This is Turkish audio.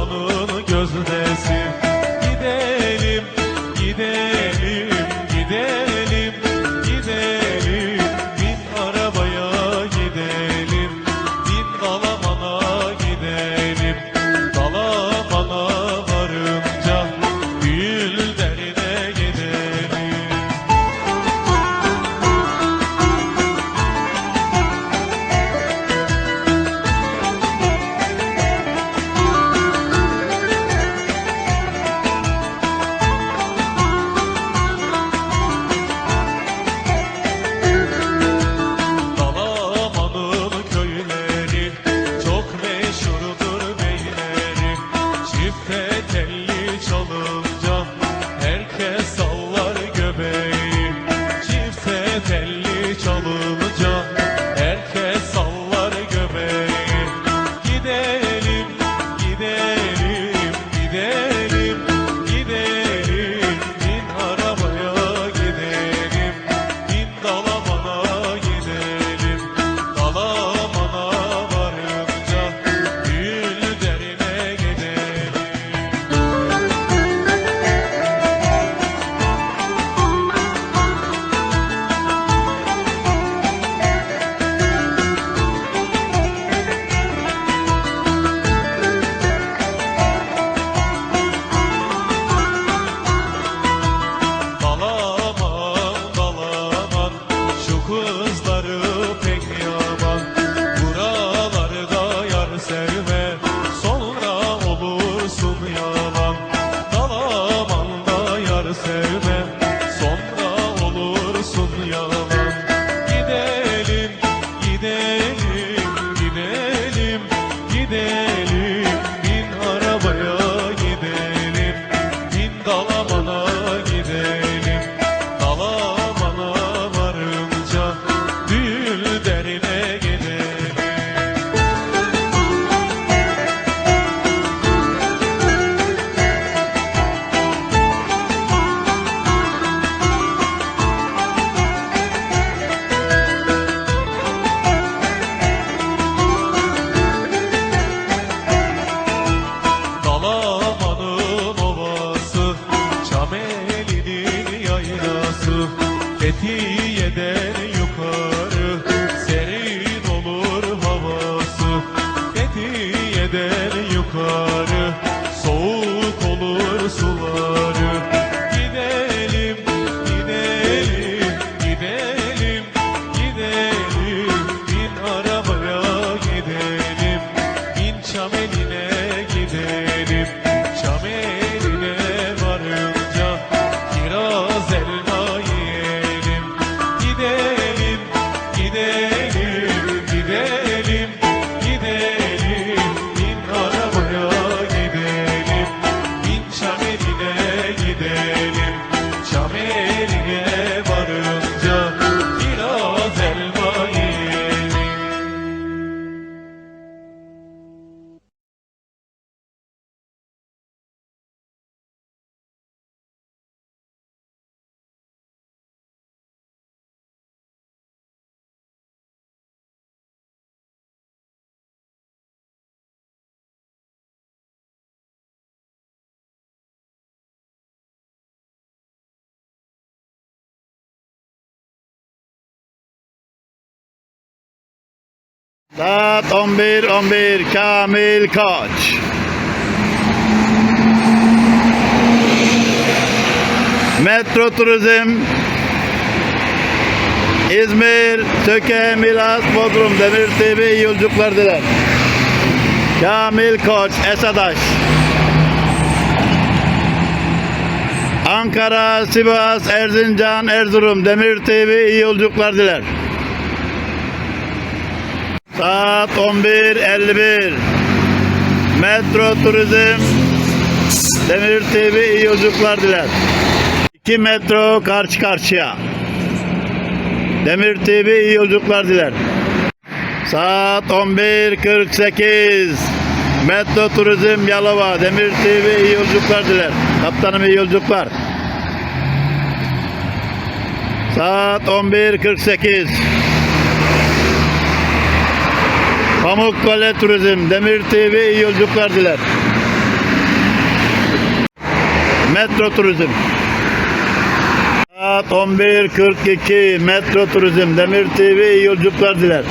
canın gözdesin Paulo. Fethiye'den Saat 11 11 Kamil Koç. Metro Turizm İzmir, Töke, Milas, Bodrum, Demir TV yolculuklar diler. Kamil Koç, Esadaş. Ankara, Sivas, Erzincan, Erzurum, Demir TV iyi yolculuklar diler. Saat 11.51 Metro Turizm Demir TV iyi yolculuklar diler. İki metro karşı karşıya. Demir TV iyi yolculuklar diler. Saat 11.48 Metro Turizm Yalova Demir TV iyi yolculuklar diler. Kaptanım iyi yolculuklar. Saat 11.48 Pamukkale Turizm, Demir TV iyi yolculuklar diler. Metro Turizm. Saat 11.42 Metro Turizm, Demir TV iyi yolculuklar diler.